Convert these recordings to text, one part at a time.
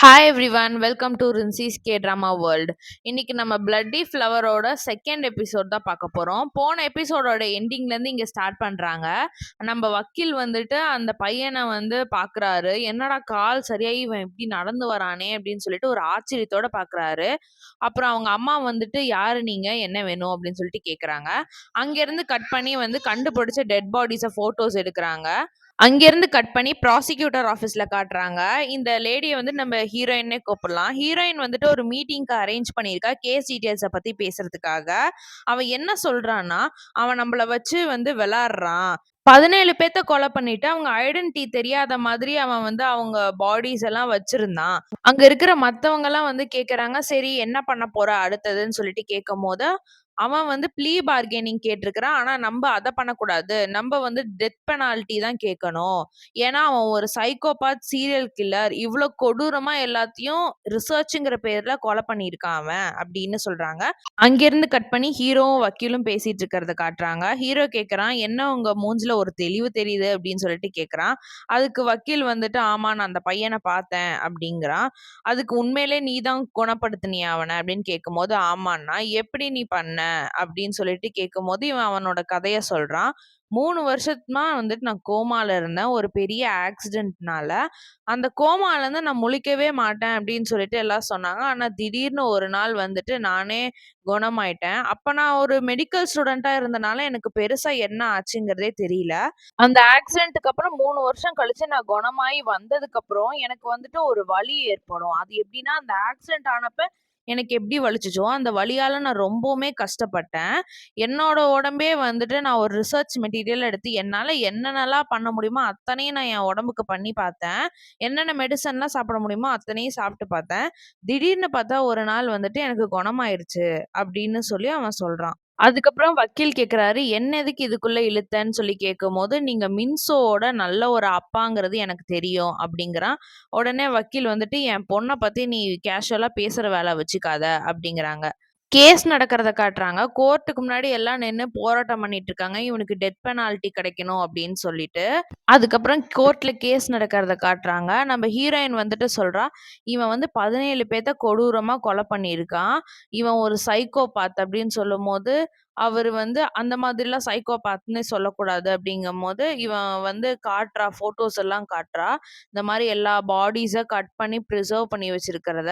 Hi everyone welcome to ரின்சிஸ் K drama world இன்னைக்கு நம்ம பிளட்டி ஃப்ளவரோட செகண்ட் எபிசோட் தான் பார்க்க போகிறோம் போன எபிசோடோட எண்டிங்லேருந்து இங்கே ஸ்டார்ட் பண்ணுறாங்க நம்ம வக்கீல் வந்துட்டு அந்த பையனை வந்து பார்க்குறாரு. என்னடா கால் சரியாகி இவன் இப்படி நடந்து வரானே அப்படின்னு சொல்லிட்டு ஒரு ஆச்சரியத்தோட பார்க்குறாரு. அப்புறம் அவங்க அம்மா வந்துட்டு யார் நீங்கள் என்ன வேணும்? அப்படின்னு சொல்லிட்டு கேட்குறாங்க அங்கேருந்து கட் பண்ணி வந்து கண்டுபிடிச்ச டெட் பாடிஸை ஃபோட்டோஸ் எடுக்கிறாங்க. அங்கேருந்து கட் பண்ணி ப்ராசிக்யூட்டர் ஆஃபீஸில் காட்டுறாங்க. இந்த லேடியை வந்து நம்ம ஹீரோயினே கூப்பிடலாம். ஹீரோயின் வந்துட்டு ஒரு மீட்டிங்க்கு அரேஞ்ச் பண்ணியிருக்கா கேஸ் டீட்டெயில்ஸை பற்றி பேசுறதுக்காக. அவன் என்ன சொல்றான்னா அவன் நம்மள வச்சு வந்து விளாட்றான். பதினேழு பேத்த கொலை பண்ணிட்டு அவங்க ஐடென்டிட்டி தெரியாத மாதிரி அவன் வந்து அவங்க பாடிஸ் எல்லாம் வச்சிருந்தான். அங்க இருக்கிற மத்தவங்க எல்லாம் வந்து கேக்குறாங்க சரி என்ன பண்ண போற அடுத்ததுன்னு சொல்லிட்டு கேட்கும் போது அவன் வந்து ப்ளீ பார்கெனிங் கேட்டிருக்கிறான். ஆனா நம்ம அதை பண்ணக்கூடாது. நம்ம வந்து டெத் பெனால்ட்டி தான் கேட்கணும். ஏன்னா, அவன் ஒரு சைக்கோபாத் சீரியல் கில்லர். இவ்வளோ கொடூரமா எல்லாத்தையும் ரிசர்ச்ங்கிற பேர்ல கொலை பண்ணியிருக்கான் அவன், அப்படின்னு சொல்றாங்க. அங்கேருந்து கட் பண்ணி ஹீரோவும், வக்கீலும் பேசிட்டு இருக்கிறத காட்டுறாங்க. ஹீரோ கேட்கறான், "என்ன உங்க மூஞ்சில ஒரு தெளிவு தெரியுது?" அப்படின்னு சொல்லிட்டு கேட்கறான். அதுக்கு வக்கீல் வந்துட்டு, "ஆமா நான் அந்த பையனை பார்த்தேன்" அப்படிங்கிறான். அதுக்கு "உண்மையிலே நீ தான் குணப்படுத்தினியா அவனை அப்படின்னு கேட்கும்போது, "ஆமான்னா." "எப்படி நீ பண்ண?" அப்படின்னு சொல்லிட்டு கேட்கும்போது, இவன் அவனோட கதைய சொல்றான். 3 வருஷமா வந்துட்டு நான் கோமால இருந்தேன். ஒரு பெரிய ஆக்சிடென்ட்னால. அந்த கோமாலருந்து நான் முழிக்கவே மாட்டேன் அப்படின்னு சொல்லிட்டு எல்லாம் சொன்னாங்க. ஆனா திடீர்னு ஒரு நாள் வந்துட்டு நானே குணமாயிட்டேன். அப்ப நான் ஒரு மெடிக்கல் ஸ்டூடெண்ட்டா இருந்தனால எனக்கு பெருசா என்ன ஆச்சுங்கிறதே தெரியல. அந்த ஆக்சிடென்ட்க்கு அப்புறம் 3 வருஷம் கழிச்சு நான் குணமாயி வந்ததுக்கப்புறம் எனக்கு வந்துட்டு ஒரு வலி ஏற்படும். அது எப்படின்னா, அந்த ஆக்சிடென்ட் ஆனப்ப எனக்கு எப்படி வலிச்சிச்சோ அந்த வலியால நான் ரொம்பவுமே கஷ்டப்பட்டேன். என்னோட உடம்பே வந்துட்டு நான் ஒரு ரிசர்ச் மெட்டீரியல் எடுத்து என்னால என்னென்னலாம் பண்ண முடியுமோ அத்தனையும் நான் என் உடம்புக்கு பண்ணி பார்த்தேன். என்னென்ன மெடிசன்லாம் சாப்பிட முடியுமோ அத்தனையும் சாப்பிட்டு பார்த்தேன். திடீர்னு பார்த்தா ஒரு நாள் வந்துட்டு எனக்கு குணமாயிருச்சு அப்படின்னு சொல்லி அவன் சொல்றான். அதுக்கப்புறம் வக்கீல் கேட்குறாரு, "என்ன எதுக்கு இதுக்குள்ளே இழுத்தன்னு?" சொல்லி கேட்கும்போது, நீங்கள் மின்சோவோட நல்ல ஒரு அப்பாங்கிறது எனக்கு தெரியும்" அப்படிங்கிறான். உடனே வக்கீல் வந்துட்டு, "என் பொண்ணை பற்றி நீ கேஷுவலாக பேசுகிற வேலை வச்சுக்காத" அப்படிங்கிறாங்க. கேஸ் நடக்கிறத காட்டுறாங்க. கோர்ட்டுக்கு முன்னாடி எல்லாம் நின்னு போராட்டம் பண்ணிட்டு இருக்காங்க. இவனுக்கு டெத் பெனால்டி கிடைக்கணும் அப்படின்னு சொல்லிட்டு. அதுக்கப்புறம் கோர்ட்ல கேஸ் நடக்கிறத காட்டுறாங்க. நம்ம ஹீரோயின் வந்துட்டு சொல்றா, "இவன் வந்து 17 பேத்த கொடூரமா கொலை பண்ணியிருக்கான். இவன் ஒரு சைக்கோபாத்" அப்படின்னு சொல்லும்போது, அவரு வந்து அந்த மாதிரிலாம் சைக்கோபாத்ன்னு சொல்லக்கூடாது அப்படிங்கும்போது, இவன் வந்து காட்டுறா, ஃபோட்டோஸ் எல்லாம் காட்டுறா. இந்த மாரி எல்லா பாடிஸ கட் பண்ணி பிரிசர்வ் பண்ணி வச்சிருக்கிறத.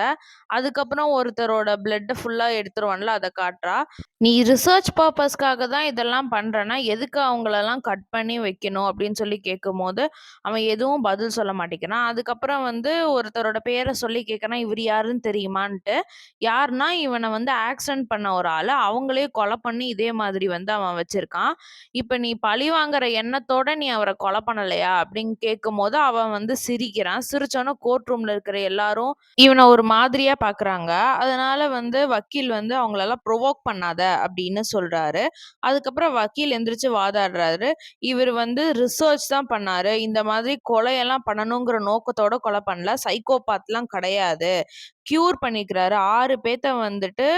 அதுக்கப்புறம் ஒருத்தரோட பிளட்ட ஃபுல்லா ஒன்ல அதை காட்டுறா. "நீ ரிசர்ச் பர்பஸ்க்காக தான் இதெல்லாம் பண்றனா எதுக்கு அவங்களெல்லாம் கட் பண்ணி வைக்கணும்?" அப்படின்னு சொல்லி கேட்கும் போது அவன் எதுவும் பதில் சொல்ல மாட்டேங்கிறான். அதுக்கப்புறம் வந்து ஒருத்தரோட பேரை சொல்லி கேட்கறான், இவர் யாருன்னு தெரியுமான்ட்டு?" யாருன்னா, இவனை வந்து ஆக்சிடென்ட் பண்ண ஒரு ஆளு. அவங்களே கொலை பண்ணி இதே மாதிரி வந்து அவன் வச்சிருக்கான். "இப்ப நீ பழி வாங்குற எண்ணத்தோட நீ அவரை கொலை பண்ணலையா?" அப்படின்னு கேட்கும்போது, அவன் வந்து சிரிக்கிறான். சிரிச்சோனே கோர்ட் ரூம்ல இருக்கிற எல்லாரும் இவனை ஒரு மாதிரியா பார்க்குறாங்க. அதனால வந்து வக்கீல் வந்து அவங்களெல்லாம் ப்ரொவோக் பண்ணாத" அப்படின்னு சொல்றாரு. அதுக்கப்புறம் வக்கீல் எந்திரிச்சு வாதாடுறாரு. இவர் வந்து ரிசர்ச் தான் பண்ணாரு. இந்த மாதிரி கொலையெல்லாம் பண்ணணுங்கிற நோக்கத்தோட கொலை பண்ணல. சைக்கோபாத்லாம் கிடையாது. கியூர் பண்ணியிருக்கிறாரு. 6 பேத்த வந்துட்டு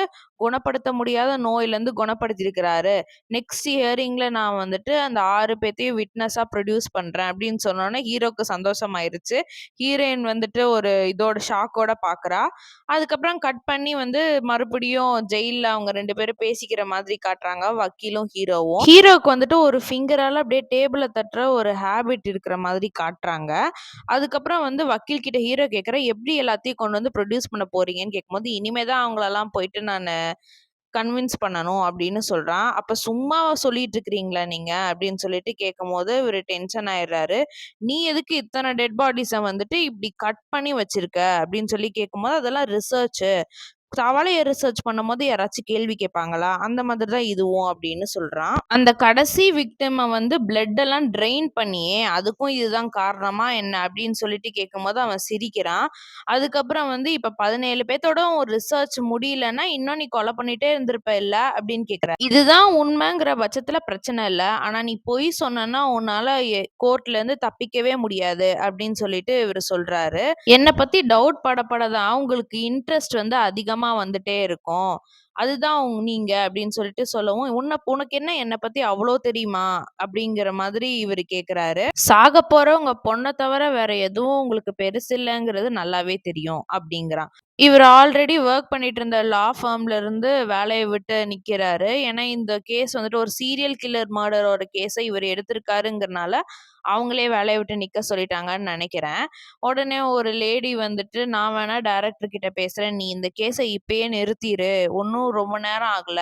குணப்படுத்த முடியாத நோயிலேருந்து குணப்படுத்தியிருக்கிறாரு. நெக்ஸ்ட் ஹியரிங்கில் நான் வந்துட்டு அந்த ஆறு பேத்தையும் விட்னஸாக ப்ரொடியூஸ் பண்ணுறேன் அப்படின்னு சொன்னோன்னே ஹீரோக்கு சந்தோஷமாயிருச்சு. ஹீரோயின் வந்துட்டு ஒரு இதோட ஷாக்கோட பார்க்குறா. அதுக்கப்புறம் கட் பண்ணி வந்து மறுபடியும் ஜெயிலில் அவங்க ரெண்டு பேரும் பேசிக்கிற மாதிரி காட்டுறாங்க, வக்கீலும், ஹீரோவும். ஹீரோவுக்கு வந்துட்டு ஒரு ஃபிங்கரால் அப்படியே டேபிளை தட்டுற ஒரு ஹேபிட் இருக்கிற மாதிரி காட்டுறாங்க. அதுக்கப்புறம் வந்து வக்கீல் கிட்ட ஹீரோ கேட்குற "எப்படி எல்லாத்தையும் கொண்டு வந்து ப்ரொடியூஸ் பண்ண போறீங்கன்னு?" கேட்கும்போது, "இனிமே தான் போயிட்டு நானு கன்வின்ஸ் பண்ணணும்" அப்படின்னு சொல்றான். "அப்ப சும்மாவா சொல்லிட்டு இருக்கிறீங்களா நீங்க?" அப்படின்னு சொல்லிட்டு கேட்கும்போது, இவரு டென்ஷன் ஆயிடுறாரு. "நீ எதுக்கு இத்தனை டெட் பாடிஸ வந்துட்டு இப்படி கட் பண்ணி வச்சிருக்க?" அப்படின்னு சொல்லி கேட்கும்போது, "அதெல்லாம் ரிசர்ச்சு. தவளைய ரிசர்ச் பண்ணும்போது யாராச்சும் கேள்வி கேட்பாங்களா? அந்த மாதிரி தான் இதுவும்" அப்படின்னு சொல்றான். அந்த கடைசி விக்டிம வந்து பிளட் எல்லாம் ட்ரெயின் பண்ணியே, அதுக்கும் இதுதான் காரணமா என்ன? அப்படின்னு சொல்லிட்டு கேட்கும்போது அவன் சிரிக்கிறான். அதுக்கப்புறம் வந்து, "இப்ப 17 பேத்தோட ஒரு ரிசர்ச் முடியலன்னா, இன்னும் நீ கொலை பண்ணிட்டே இருந்திருப்பல்ல?" அப்படின்னு கேட்குறான். "இதுதான் உண்மைங்கிற பட்சத்துல பிரச்சனை இல்ல. ஆனா நீ பொய் சொன்னா உன்னால கோர்ட்லேருந்து தப்பிக்கவே முடியாது" அப்படின்னு சொல்லிட்டு இவர் சொல்றாரு. "என்ன பத்தி டவுட் படப்படதான் தான் உங்களுக்கு இன்ட்ரெஸ்ட் வந்து அதிகமா வந்துட்டே இருக்கும். அதுதான் நீங்க அப்படின்னு சொல்லிட்டு சொல்லவும், "உன்ன உனக்கு என்ன என்னை பத்தி அவ்வளோ தெரியுமா?" அப்படிங்கிற மாதிரி இவர் கேக்குறாரு "சாகப் போற உங்க பொண்ணை தவிர வேற எதுவும் உங்களுக்கு பெருசு இல்லைங்கிறது நல்லாவே தெரியும்." அப்படிங்கிறான். இவர் ஆல்ரெடி வொர்க் பண்ணிட்டு இருந்த லா ஃபார்ம்ல இருந்து வேலையை விட்டு நிக்கிறாரு. ஏன்னா, இந்த கேஸ் வந்துட்டு ஒரு சீரியல் கில்லர் மர்டரோட கேஸை இவர் எடுத்திருக்காருங்கிறனால, அவங்களே வேலையை விட்டு நிக்க சொல்லிட்டாங்கன்னு நினைக்கிறேன் உடனே ஒரு லேடி வந்துட்டு, "நான் வேணா டைரக்டர் கிட்ட பேசுறேன். நீ இந்த கேஸை இப்பயே நிறுத்திடு ஒன்றும் ரொம்ப நேரம் ஆகல."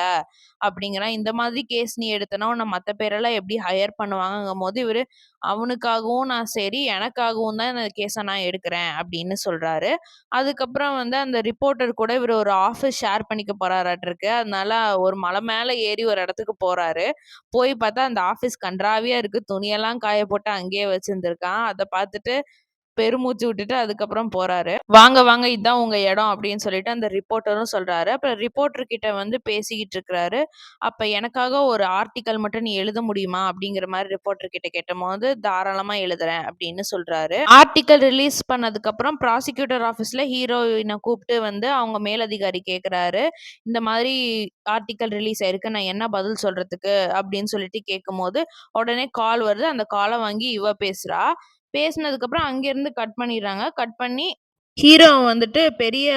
அப்படிங்கிறான். இந்த மாதிரி கேஸ் நீ எடுத்தனா உன்ன மற்ற பேரெல்லாம் எப்படி ஹையர் பண்ணுவாங்கங்கும்போது, இவரு அவனுக்காகவும் நான் சரி, எனக்காகவும் தான் இந்த கேஸை நான் எடுக்கிறேன் அப்படின்னு சொல்றாரு. அதுக்கப்புறம் வந்து அந்த ரிப்போர்ட்டர் கூட இவர் ஒரு ஆஃபீஸ் ஷேர் பண்ணிக்க போறாராட்டிருக்கு அதனால ஒரு மலை மேலே ஏறி ஒரு இடத்துக்கு போறாரு. போய் பார்த்தா அந்த ஆஃபீஸ் கன்றாவியா இருக்கு. துணியெல்லாம் காய போட்டு அங்கேயே வச்சிருந்திருக்கான். அதை பார்த்துட்டு பெருமூச்சு விட்டுட்டு அதுக்கப்புறம் போறாரு. "வாங்க, வாங்க இதான் உங்க இடம்" அப்படின்னு சொல்லிட்டு அந்த ரிப்போர்ட்டரும் சொல்றாரு. அப்புறம் ரிப்போர்ட்டர் கிட்ட வந்து பேசிக்கிட்டு இருக்கிறாரு. "அப்ப எனக்காக ஒரு ஆர்டிக்கல் மட்டும் நீ எழுத முடியுமா?" அப்படிங்கிற மாதிரி ரிப்போர்ட்டர் கிட்ட கேட்டபோது, "தாராளமா எழுதுறேன்" அப்படின்னு சொல்றாரு. ஆர்டிக்கல் ரிலீஸ் பண்ணதுக்கப்புறம் ப்ராசிக்யூட்டர் ஆஃபீஸ்ல ஹீரோயினை கூப்பிட்டு வந்து அவங்க மேலதிகாரி கேட்குறாரு. "இந்த மாதிரி ஆர்டிக்கல் ரிலீஸ் ஆயிருக்கு. நான் என்ன பதில் சொல்றதுக்கு?" அப்படின்னு சொல்லிட்டு கேட்கும்போது, உடனே கால் வருது. அந்த காலை வாங்கி இவ பேசுறா. பேசினதுக்கப்புறம் அங்கேருந்து கட் பண்ணிடுறாங்க. கட் பண்ணி ஹீரோ வந்துட்டு பெரிய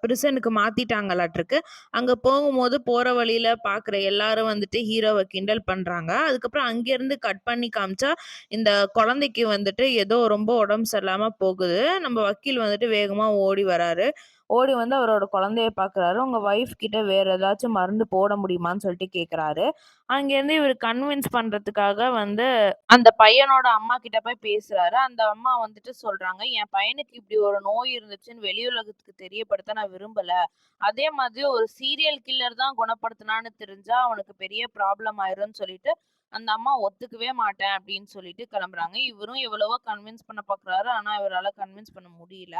பிரிசனுக்கு மாத்திட்டாங்களாட்டிருக்கு அங்க போகும்போது போற வழியில பார்க்குற எல்லாரும் வந்துட்டு ஹீரோவை கிண்டல் பண்றாங்க. அதுக்கப்புறம் அங்கேருந்து கட் பண்ணி காமிச்சா, இந்த குழந்தைக்கு வந்துட்டு ஏதோ ரொம்ப உடம்பு சரியில்லாம போகுது. நம்ம வக்கீல் வந்துட்டு வேகமா ஓடி வராரு. ஓடி வந்து அவரோட குழந்தைய பார்க்குறாரு. உங்கள் ஒய்ஃப் கிட்ட வேறு ஏதாச்சும் மருந்து போட முடியுமான்னு சொல்லிட்டு கேட்குறாரு. அங்கேருந்து இவர் கன்வின்ஸ் பண்ணுறதுக்காக வந்து அந்த பையனோட அம்மா கிட்ட போய் பேசுகிறாரு அந்த அம்மா வந்துட்டு சொல்கிறாங்க "என் பையனுக்கு இப்படி ஒரு நோய் இருந்துச்சுன்னு வெளியுலகத்துக்கு தெரியப்படுத்த நான் விரும்பல. அதே மாதிரி ஒரு சீரியல் கில்லர் தான் குணப்படுத்துனான்னு தெரிஞ்சா அவனுக்கு பெரிய ப்ராப்ளம் ஆயிரும்னு" சொல்லிட்டு அந்த அம்மா ஒத்துக்கவே மாட்டேன் அப்படின்னு சொல்லிட்டு கிளம்புறாங்க. இவரும் எவ்வளவோ கன்வின்ஸ் பண்ண பார்க்குறாரு. ஆனால் இவரால் கன்வின்ஸ் பண்ண முடியல.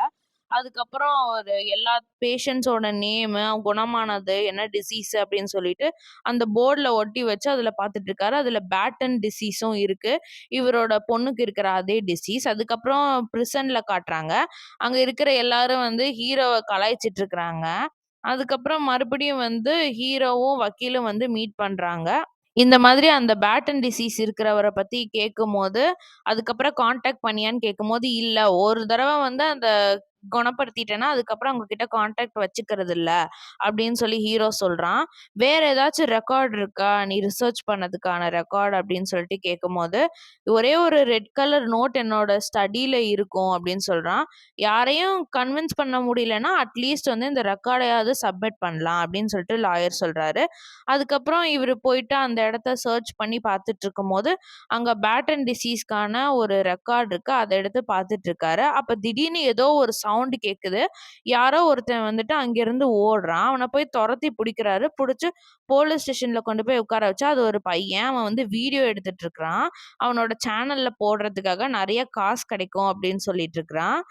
அதுக்கப்புறம் ஒரு எல்லா பேஷண்ட்ஸோட நேமு, குணமானது, என்ன டிசீஸ் அப்படின்னு சொல்லிட்டு அந்த போர்டில் ஒட்டி வச்சு அதுல பார்த்துட்டு இருக்காரு. அதில் பேட்டன் டிசீஸும் இருக்கு. இவரோட பொண்ணுக்கு இருக்கிற அதே டிசீஸ். அதுக்கப்புறம் ப்ரிசனில் காட்டுறாங்க. அங்க இருக்கிற எல்லாரும் வந்து ஹீரோவை கலாய்ச்சிட்டு இருக்கிறாங்க. அதுக்கப்புறம் மறுபடியும் வந்து ஹீரோவும், வக்கீலும் வந்து மீட் பண்றாங்க. இந்த மாதிரி அந்த பேட்டன் டிசீஸ் இருக்கிறவரை பத்தி கேட்கும்போது, அதுக்கப்புறம் கான்டாக்ட் பண்ணியான்னு கேட்கும்போது, "இல்ல. ஒரு தடவை வந்து அந்த குணப்படுத்திட்டேன்னா, அதுக்கப்புறம் அவங்க கிட்ட கான்டாக்ட் வச்சுக்கிறது இல்ல." அப்படின்னு சொல்லி ஹீரோ சொல்றான். "வேற ஏதாச்சும் ரெக்கார்ட் இருக்கா? நீ ரிசர்ச் பண்ணதுக்கான ரெக்கார்ட்?" அப்படின்னு சொல்லிட்டு கேட்கும்போது, "ஒரே ஒரு ரெட் கலர் நோட் என்னோட ஸ்டடியில இருக்கும்." அப்படின்னு சொல்றான். "யாரையும் கன்வின்ஸ் பண்ண முடியலன்னா, அட்லீஸ்ட் வந்து இந்த ரெக்கார்டையாவது சப்மிட் பண்ணலாம்." அப்படின்னு சொல்லிட்டு லாயர் சொல்றாரு. அதுக்கப்புறம் இவர் போயிட்டு அந்த இடத்த சர்ச் பண்ணி பார்த்துட்டு இருக்கும்போது, அங்க பேட்டன் டிசீஸ்க்கான ஒரு ரெக்கார்ட் இருக்கு. அதை எடுத்து பார்த்துட்டு இருக்காரு. அப்ப திடீர்னு ஏதோ ஒரு சவுண்டு கேட்குது. யாரோ ஒருத்தன் வந்துட்டு அங்கேருந்து ஓடுறான். அவனை போய் துரத்தி பிடிக்கிறாரு பிடிச்சி போலீஸ் ஸ்டேஷன்ல கொண்டு போய் உட்கார வச்சா, அது ஒரு பையன். அவன் வந்து வீடியோ எடுத்துட்டு இருக்கிறான். அவனோட சேனல்ல போடுறதுக்காக நிறைய காசு கிடைக்கும் அப்படின்னு சொல்லிட்டு இருக்கிறான்.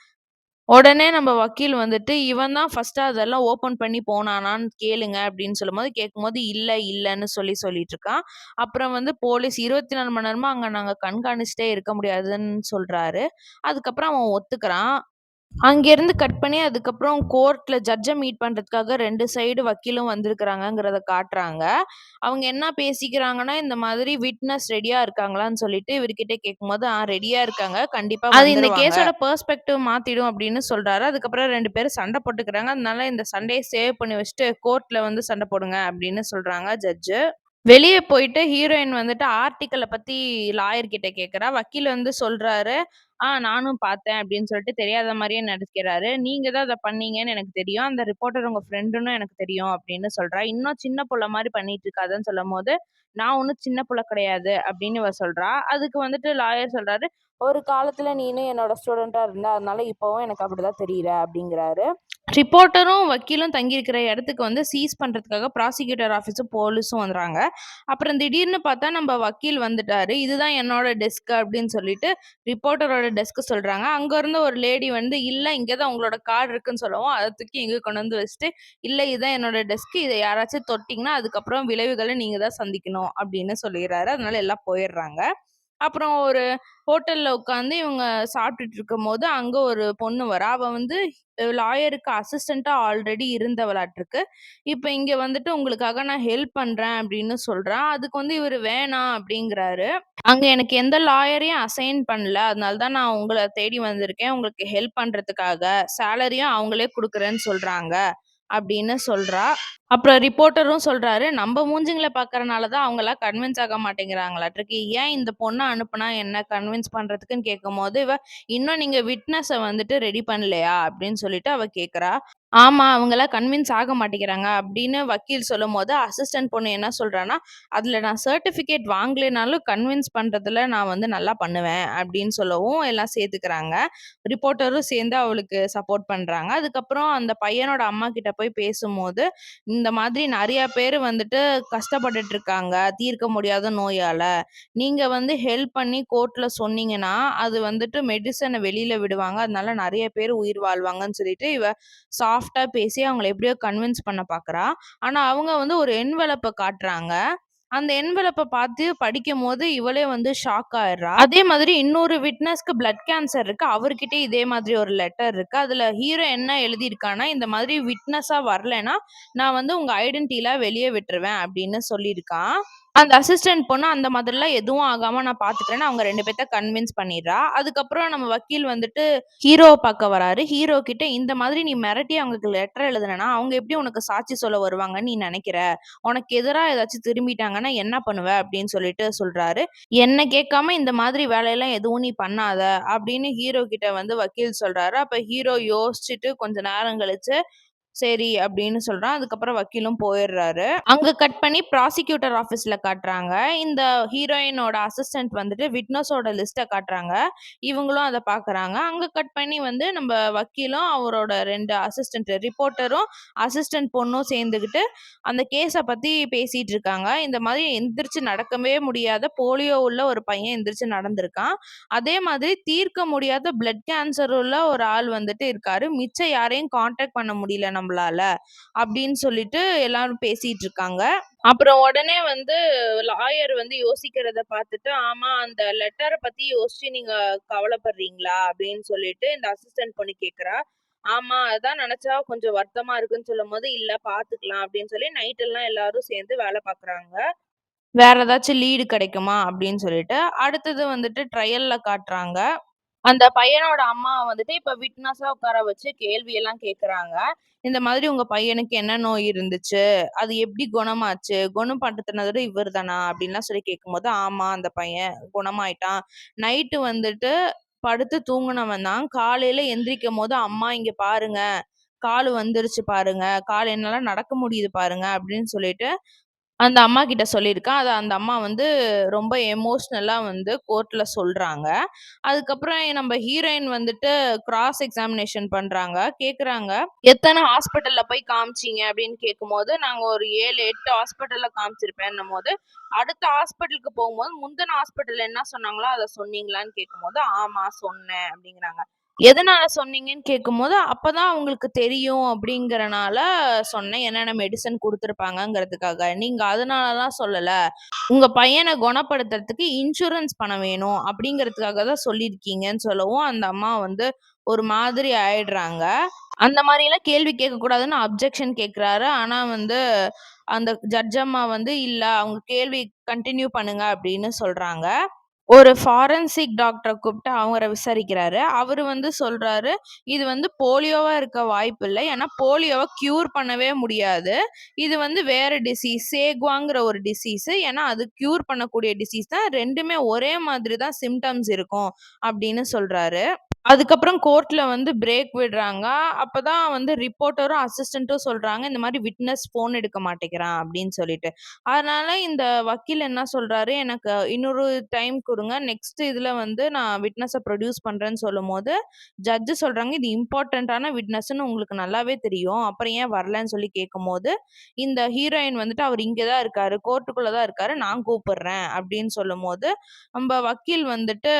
உடனே நம்ம வக்கீல் வந்துட்டு, "இவன் தான் ஃபர்ஸ்ட்டு அதெல்லாம் ஓப்பன் பண்ணி போனானான்னு கேளுங்க." அப்படின்னு சொல்லும்போது கேட்கும்போது, இல்லை இல்லைன்னு சொல்லி சொல்லிட்டு இருக்கான். அப்புறம் வந்து போலீஸ் 24 மணி நேரமா அங்க நாங்க கண்காணிச்சுட்டே இருக்க முடியாதுன்னு சொல்றாரு. அதுக்கப்புறம் அவன் ஒத்துக்கிறான். அங்கேருந்து கட் பண்ணி அதுக்கப்புறம் கோர்ட்ல ஜட்ஜ மீட் பண்றதுக்காக 2 சைடு வக்கீலும் வந்திருக்கிறாங்கங்கிறத காட்டுறாங்க. அவங்க என்ன பேசிக்கிறாங்கன்னா, இந்த மாதிரி விட்னஸ் ரெடியா இருக்காங்களான்னு சொல்லிட்டு இவர்கிட்ட கேட்கும்போது, "ஆ ரெடியா இருக்காங்க. கண்டிப்பா அது இந்த கேஸோட பெர்ஸ்பெக்டிவ் மாத்திடும்." அப்படின்னு சொல்றாரு. அதுக்கப்புறம் 2 பேரும் சண்டை போட்டுக்கிறாங்க. அதனால இந்த சண்டைய சேவ் பண்ணி வச்சுட்டு, கோர்ட்ல வந்து சண்டை போடுங்க அப்படின்னு சொல்றாங்க ஜட்ஜு. வெளிய போயிட்டு ஹீரோயின் வந்துட்டு ஆர்டிக்கிள பத்தி லாயர் கிட்ட கேட்கிறா. வக்கீல் வந்து சொல்றாரு, "ஆ நானும் பார்த்தேன்" அப்படின்னு சொல்லிட்டு தெரியாத மாரியே நடிக்கிறாரு. "நீங்க தான் அத பண்ணீங்கன்னு எனக்கு தெரியும். அந்த ரிப்போர்ட்டர் உங்க ஃப்ரெண்டுன்னு எனக்கு தெரியும்" அப்படின்னு சொல்றா. இன்னும் சின்ன புள்ள மாரி பண்ணிட்டு இருக்காதன்னு சொல்லும்போது, "நான் ஒண்ணும் சின்ன புள்ள கிடையாது" அப்படின்னு இவ சொல்றா. அதுக்கு வந்துட்டு லாயர் சொல்றாரு, "ஒரு காலத்துல நீனும் என்னோட ஸ்டூடெண்ட்டா இருந்த. அதனால இப்பவும் எனக்கு அப்படிதான் தெரியிற" அப்படிங்கிறாரு. ரிப்போர்ட்டரும், வக்கீலும் தங்கியிருக்கிற இடத்துக்கு வந்து சீஸ் பண்ணுறதுக்காக ப்ராசிக்யூட்டர் ஆஃபீஸும், போலீஸும் வந்துறாங்க. அப்புறம் திடீர்னு பார்த்தா நம்ம வக்கீல் வந்துட்டாரு. "இதுதான் என்னோட டெஸ்க்" அப்படின்னு சொல்லிட்டு ரிப்போர்ட்டரோட டெஸ்க் சொல்கிறாங்க அங்கேருந்து ஒரு லேடி வந்து, இல்லை இங்கே தான் உங்களோட கார்டு இருக்குன்னு" சொல்லவும், அதை தூக்கி இங்கே கொண்டு வந்து வச்சுட்டு, இல்லை இதுதான் என்னோட டெஸ்க். இதை யாராச்சும் தொட்டிங்கன்னா அதுக்கப்புறம் விளைவுகளை நீங்கள் தான் சந்திக்கணும்" அப்படின்னு சொல்லிடுறாரு அதனால எல்லாம் போயிடுறாங்க அப்புறம் ஒரு ஹோட்டல்ல உட்காந்து இவங்க சாப்பிட்டுட்டு இருக்கும்போது, அங்க ஒரு பொண்ணு வரா. அவ வந்து லாயருக்கு அசிஸ்டண்டா ஆல்ரெடி இருந்தவளாட்டிருக்கு இப்ப இங்க வந்துட்டு உங்களுக்காக நான் ஹெல்ப் பண்றேன் அப்படின்னு சொல்றான் அதுக்கு வந்து இவர் வேணாம் அப்படிங்கிறாரு. அங்க எனக்கு எந்த லாயரையும் அசைன் பண்ணல. அதனால தான் நான் உங்களை தேடி வந்திருக்கேன். உங்களுக்கு ஹெல்ப் பண்றதுக்காக. சேலரியும் அவங்களே கொடுக்குறேன்னு சொல்றாங்க. அப்படின்னு சொல்றா. அப்புறம் ரிப்போர்ட்டரும் சொல்றாரு, நம்ம மூஞ்சிங்களை பார்க்கறனால தான் அவங்கலாம் கன்வின்ஸ் ஆக மாட்டேங்கிறாங்களாட்டிருக்கு ஏன் இந்த பொண்ண அனுப்புனா என்ன கன்வின்ஸ் பண்றதுக்குன்னு கேட்கும்போது, இவ "இன்னும் நீங்க விட்னஸை வந்துட்டு ரெடி பண்ணலையா?" அப்படின்னு சொல்லிட்டு அவ கேட்கிறா. ஆமா, அவங்கலாம் கன்வின்ஸ் ஆக மாட்டேங்கிறாங்க அப்படின்னு வக்கீல் சொல்லும் போது அசிஸ்டன்ட் பொண்ணு என்ன சொல்றான்னா, "அதுல நான் சர்டிஃபிகேட் வாங்கலைனாலும் கன்வின்ஸ் பண்றதுல நான் வந்து நல்லா பண்ணுவேன்." அப்படின்னு சொல்லவும் எல்லாம் சேர்த்துக்கிறாங்க. ரிப்போர்ட்டரும் சேர்ந்து அவளுக்கு சப்போர்ட் பண்றாங்க. அதுக்கப்புறம் அந்த பையனோட அம்மா கிட்ட போய் பேசும்போது, இந்த மாதிரி நிறைய பேர் வந்துட்டு கஷ்டப்பட்டுட்டு இருக்காங்க, தீர்க்க முடியாத நோயால. நீங்க வந்து ஹெல்ப் பண்ணி கோர்ட்ல சொன்னீங்கன்னா, அது வந்துட்டு மெடிசனை வெளியில விடுவாங்க. அதனால நிறைய பேர் உயிர் வாழ்வாங்கன்னு சொல்லிட்டு, இவ சாஃப்டா பேசி அவங்களை எப்படியோ கன்வின்ஸ் பண்ண பாக்குறா ஆனா அவங்க வந்து ஒரு என்வெலப்பை காட்டுறாங்க. அந்த என்வலப்ப பார்த்து படிக்கும்போது இவளே வந்து ஷாக் ஆயிடுறா. அதே மாதிரி இன்னொரு விட்னஸ்க்கு பிளட் கேன்சர் இருக்கு. அவர்கிட்ட இதே மாதிரி ஒரு லெட்டர் இருக்கு. அதுல ஹீரோ என்ன எழுதியிருக்கான்னா, இந்த மாதிரி விட்னஸா வரலைன்னா, நான் வந்து உங்க ஐடென்டிட்டிலாம் வெளியே விட்டுருவேன் அப்படின்னு சொல்லியிருக்கான். அந்த அசிஸ்டன்ட் பொண்ணு அந்த மாதிரிலாம் எதுவும் ஆகாம நான் பாத்துக்கிறேன்னு அவங்க 2 பேத்த கன்வின்ஸ் பண்ணிடுறா. அதுக்கப்புறம் நம்ம வக்கீல் வந்துட்டு ஹீரோவ பார்க்க வராரு. ஹீரோ கிட்ட இந்த மாதிரி நீ மிரட்டி அவங்களுக்கு லெட்டர் எழுதுனேன்னா, அவங்க எப்படி உனக்கு சாட்சி சொல்ல வருவாங்கன்னு நீ நினைக்கிற? உனக்கு எதிரா ஏதாச்சும் திரும்பிட்டாங்கன்னா என்ன பண்ணுவ? அப்படின்னு சொல்லிட்டு சொல்றாரு. என்ன கேட்காம இந்த மாதிரி வேலையெல்லாம் எதுவும் நீ பண்ணாத அப்படின்னு ஹீரோ கிட்ட வந்து வக்கீல் சொல்றாரு. அப்ப ஹீரோ யோசிச்சுட்டு கொஞ்ச நேரம் கழிச்சு, சரி அப்படின்னு சொல்றான். அதுக்கப்புறம் வக்கீலும் போயிடுறாரு. அங்க கட் பண்ணி ப்ராசிக்யூட்டர் ஆஃபீஸ்ல காட்டுறாங்க. இந்த ஹீரோயினோட அசிஸ்டன்ட் வந்துட்டு விட்னஸோட லிஸ்ட்ட காட்டுறாங்க. இவங்களும் அத பாக்குறாங்க அங்க கட் பண்ணி வந்து நம்ம வக்கீலும், அவரோட ரெண்டு அசிஸ்டன்ட் ரிப்போர்ட்டரும், அசிஸ்டன்ட் பொண்ணும் சேர்ந்துகிட்டு அந்த கேஸ பத்தி பேசிட்டு இருக்காங்க. இந்த மாதிரி எந்திரிச்சு நடக்கவே முடியாத போலியோ உள்ள ஒரு பையன் எந்திரிச்சு நடந்திருக்கான். அதே மாதிரி தீர்க்க முடியாத பிளட் கேன்சர் உள்ள ஒரு ஆள் வந்துட்டு இருக்காரு. மிச்சம் யாரையும் கான்டாக்ட் பண்ண முடியல நம்மளால. அப்படின்னு சொல்லிட்டு எல்லாரும் பேசிட்டு இருக்காங்க. அப்புறம் உடனே வந்து லாயர் வந்து யோசிக்கிறத பார்த்துட்டு, "ஆமா அந்த லெட்டரை பத்தி யோசிச்சு நீங்க கவலைப்படுறீங்களா?" அப்படின்னு சொல்லிட்டு இந்த அசிஸ்டன்ட் பொண்ணு கேக்குறா "ஆமா, அதான் நினைச்சா கொஞ்சம் வருத்தமா இருக்குன்னு" சொல்லும்போது, "இல்ல பார்த்துக்கலாம்" அப்படின்னு சொல்லி நைட் எல்லாம் எல்லாரும் சேர்ந்து வேலை பார்க்குறாங்க. வேற ஏதாச்சும் லீடு கிடைக்குமா அப்படின்னு சொல்லிட்டு. அடுத்தது வந்துட்டு ட்ரையல்ல காட்டுறாங்க. அந்த பையனோட அம்மா வந்துட்டு இப்ப விட்னஸா உட்கார வச்சு கேள்வி எல்லாம் கேட்குறாங்க. இந்த மாதிரி உங்க பையனுக்கு என்ன நோய் இருந்துச்சு? அது எப்படி குணமாச்சு? குணப்படுத்துனது இவர் தானா? அப்படின்லாம் சொல்லி கேட்கும்போது, ஆமா அந்த பையன் குணமாயிட்டான். நைட்டு வந்துட்டு படுத்து தூங்கினவன் தான். காலையில எந்திரிக்கும்போது, அம்மா இங்க பாருங்க. காலு வந்துருச்சு பாருங்க. கால் என்னால நடக்க முடியுது பாருங்க அப்படின்னு சொல்லிட்டு அந்த அம்மா கிட்ட சொல்லியிருக்கேன் அத அந்த அம்மா வந்து ரொம்ப எமோஷ்னலாக வந்து கோர்ட்ல சொல்றாங்க. அதுக்கப்புறம் நம்ம ஹீரோயின் வந்துட்டு கிராஸ் எக்ஸாமினேஷன் பண்றாங்க. கேட்குறாங்க, "எத்தன ஹாஸ்பிட்டல்ல போய் காமிச்சீங்க?" அப்படின்னு கேட்கும்போது, "நாங்க ஒரு 7, 8 ஹாஸ்பிட்டல்ல காமிச்சிருப்பேன்னும்போது, அடுத்த ஹாஸ்பிட்டலுக்கு போகும்போது, முந்தின ஹாஸ்பிட்டல்ல என்ன சொன்னாங்களோ அத சொன்னீங்களான்னு கேட்கும்போது, "ஆமா சொன்னேன்" அப்படிங்கிறாங்க. எதனால சொன்னீங்கன்னு கேட்கும்போது, "அப்பதான் அவங்களுக்கு தெரியும் அப்படிங்கிறனால சொன்னேன். என்னென்ன மெடிசின் குடுத்துருப்பாங்கங்கிறதுக்காக. நீங்க அதனாலலாம் சொல்லல. உங்க பையன குணப்படுத்துறதுக்கு இன்சூரன்ஸ் பணம் வேணும் அப்படிங்கிறதுக்காக தான் சொல்லியிருக்கீங்கன்னு" சொல்லவும், அந்த அம்மா வந்து ஒரு மாதிரி ஆயிடுறாங்க. அந்த மாரியெல்லாம் கேள்வி கேட்கக்கூடாதுன்னு அப்ஜெக்ஷன் கேட்குறாரு. ஆனா வந்து அந்த ஜட்ஜ் அம்மா வந்து, "இல்ல அவங்க கேள்வி கன்டின்யூ பண்ணுங்க" அப்படின்னு சொல்றாங்க. ஒரு ஃபாரன்சிக் டாக்டர கூப்பிட்டு அவர விசாரிக்கிறாரு. அவரு வந்து சொல்றாரு, "இது வந்து போலியோவா இருக்க வாய்ப்பில்ல. ஏன்னா போலியோவ க்யூர் பண்ணவே முடியாது. இது வந்து வேற டிசீஸ். சேக்வாங்கிற ஒரு டிசீஸ். ஏன்னா அது க்யூர் பண்ணக்கூடிய டிசீஸ் தான். 2மே ஒரே மாதிரி தான் சிம்ப்டம்ஸ் இருக்கும்." அப்படின்னு சொல்றாரு. அதுக்கப்புறம் கோர்ட்ல வந்து பிரேக் விடுறாங்க. அப்பதான் வந்து ரிப்போர்ட்டரும், அசிஸ்டன்ட்டும் சொல்றாங்க, இந்த மாரி விட்னஸ் ஃபோன் எடுக்க மாட்டேங்கிறான் அப்படின்னு சொல்லிட்டு. அதனால இந்த வக்கீல் என்ன சொல்றாரு, "எனக்கு இன்னொரு டைம் குடுங்க. நெக்ஸ்ட் இதுல வந்து நான் விட்னஸ ப்ரொடியூஸ் பண்றேன்னு" சொல்லும்போது, ஜட்ஜ் சொல்றாங்க, "இது இம்பார்ட்டன்ட்டான விட்னஸ்ன்னு உங்களுக்கு நல்லாவே தெரியும். அப்புறம் ஏன் வரலன்னு?" சொல்லி கேட்கும்போது, இந்த ஹீரோயின் வந்துட்டு, "அவர் இங்க தான் இருக்காரு. கோர்ட்டுக்குள்ள தான் இருக்காரு. நான் கூப்பிடுறேன்" அப்படின்னு சொல்லும்போது, நம்ப வக்கீல் வந்துட்டு,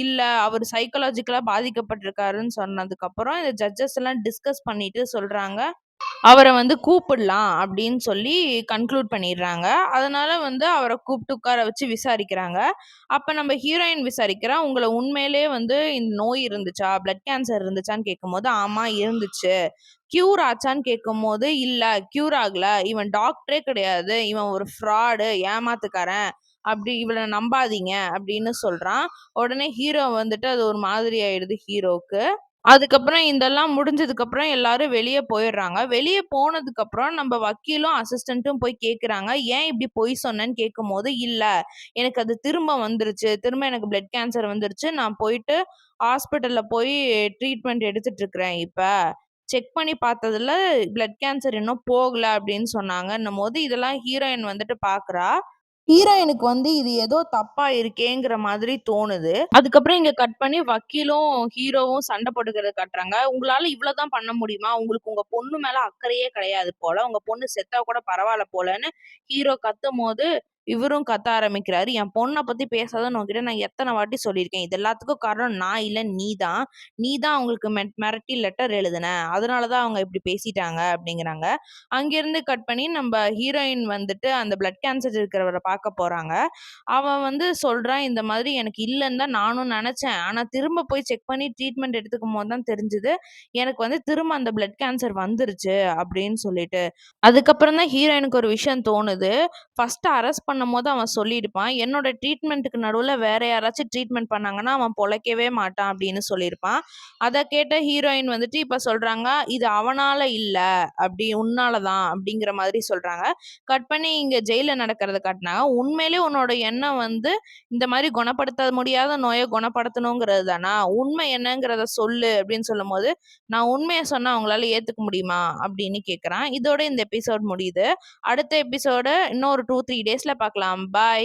"இல்ல அவர் சைக்காலஜிக்கலா பாதிக்கப்பட்டிருக்காருன்னு" சொன்னதுக்கப்புறம் இந்த ஜட்ஜஸ் எல்லாம் டிஸ்கஸ் பண்ணிட்டு சொல்றாங்க, அவரை வந்து கூப்பிடலாம் அப்படின்னு சொல்லி கன்க்ளூட் பண்ணிடுறாங்க. அதனால வந்து அவரை கூப்பிட்டு உட்கார வச்சு விசாரிக்கிறாங்க. அப்ப நம்ம ஹீரோயின் விசாரிக்கிறா, உங்களை உண்மையிலேயே வந்து இந்த நோய் இருந்துச்சா? பிளட் கேன்சர் இருந்துச்சான்னு?" கேட்கும்போது, "ஆமா இருந்துச்சு." "க்யூர் ஆச்சான்னு?" கேட்கும்போது, "இல்ல க்யூர் ஆகல. இவன் டாக்டரே கிடையாது. இவன் ஒரு ஃப்ராடு, ஏமாத்துக்காரன். அப்படி இவளை நம்பாதீங்க." அப்படின்னு சொல்றான். உடனே ஹீரோ வந்துட்டு அது ஒரு மாதிரி ஆயிடுது ஹீரோக்கு. அதுக்கப்புறம் இதெல்லாம் முடிஞ்சதுக்கப்புறம் எல்லாரும் வெளியே போயிடுறாங்க. வெளிய போனதுக்கப்புறம் நம்ம வக்கீலும், அசிஸ்டன்ட்டும் போய் கேட்குறாங்க. "ஏன் இப்படி பொய் சொன்னேன்னு?" கேட்கும்போது, "இல்ல எனக்கு அது திரும்ப வந்துருச்சு. திரும்ப எனக்கு பிளட் கேன்சர் வந்துருச்சு. நான் போயிட்டு ஹாஸ்பிட்டல்ல போய் ட்ரீட்மெண்ட் எடுத்துட்டு இருக்கிறேன் இப்ப. செக் பண்ணி பார்த்ததுல பிளட் கேன்சர் இன்னும் போகல." அப்படின்னு சொன்னாங்கன்னும் போது இதெல்லாம் ஹீரோயின் வந்துட்டு பார்க்குறா. ஹீரோயினுக்கு வந்து இது ஏதோ தப்பா இருக்கேங்கிற மாதிரி தோணுது. அதுக்கப்புறம் இங்க கட் பண்ணி வக்கீலும், ஹீரோவும் சண்டை போட்டுக்கிறத கட்டுறாங்க "உங்களால இவ்வளவுதான் பண்ண முடியுமா? உங்களுக்கு உங்க பொண்ணு மேல அக்கறையே கிடையாது போல. உங்க பொண்ணு செத்தா கூட பரவாயில்ல போலன்னு" ஹீரோ கத்தும் போது இவரும் கத்த ஆரம்பிக்கிறாரு. "என் பொண்ணை பத்தி பேசாதன்னு உங்ககிட்ட நான் எத்தனை வாட்டி சொல்லியிருக்கேன். இது எல்லாத்துக்கும் காரணம் நான் இல்லை நீ தான். நீ தான் அவங்களுக்கு மெட் மிரட்டி லெட்டர் எழுதுன. அதனால தான் அவங்க இப்படி பேசிட்டாங்க." அப்படிங்கிறாங்க. அங்கேருந்து கட் பண்ணி நம்ம ஹீரோயின் வந்துட்டு அந்த பிளட் கேன்சர் இருக்கிறவரை பார்க்க போறாங்க. அவன் வந்து சொல்றான், "இந்த மாதிரி எனக்கு இல்லைன்னு தான் நானும் நினைச்சேன் ஆனா திரும்ப போய் செக் பண்ணி ட்ரீட்மெண்ட் எடுத்துக்கும் போது தான் தெரிஞ்சது, எனக்கு வந்து திரும்ப அந்த பிளட் கேன்சர் வந்துருச்சு." அப்படின்னு சொல்லிட்டு. அதுக்கப்புறம் தான் ஹீரோயினுக்கு ஒரு விஷயம் தோணுது. ஃபர்ஸ்ட் அரெஸ்ட் பண்ணும்போது அவன் சொல்லியிருப்பான், "என்னோட ட்ரீட்மெண்ட்டுக்கு நடுவில் வேற யாராச்சும் ட்ரீட்மெண்ட் பண்ணாங்கன்னா, அவன் பொழைக்கவே மாட்டான்." அப்படின்னு சொல்லியிருப்பான். அதை கேட்ட ஹீரோயின் வந்துட்டு இப்போ சொல்கிறாங்க "இது அவனால் இல்லை அப்படி உன்னால தான்." அப்படிங்கிற மாதிரி சொல்கிறாங்க கட் பண்ணி இங்கே ஜெயிலில் நடக்கிறத காட்டினாங்க "உண்மையிலேயே உன்னோட எண்ணம் வந்து இந்த மாதிரி குணப்படுத்த முடியாத நோயை குணப்படுத்தணுங்கிறது தானா? உண்மை என்னங்கிறத சொல்லு." அப்படின்னு சொல்லும்போது, "நான் உண்மையை சொன்னால் அவங்களால ஏற்றுக்க முடியுமா?" அப்படின்னு கேட்குறான். இதோட இந்த எபிசோட் முடியுது. அடுத்த எபிசோடு இன்னும் ஒரு டூ த்ரீ டேஸில் பார்க்கலாம். பாய்.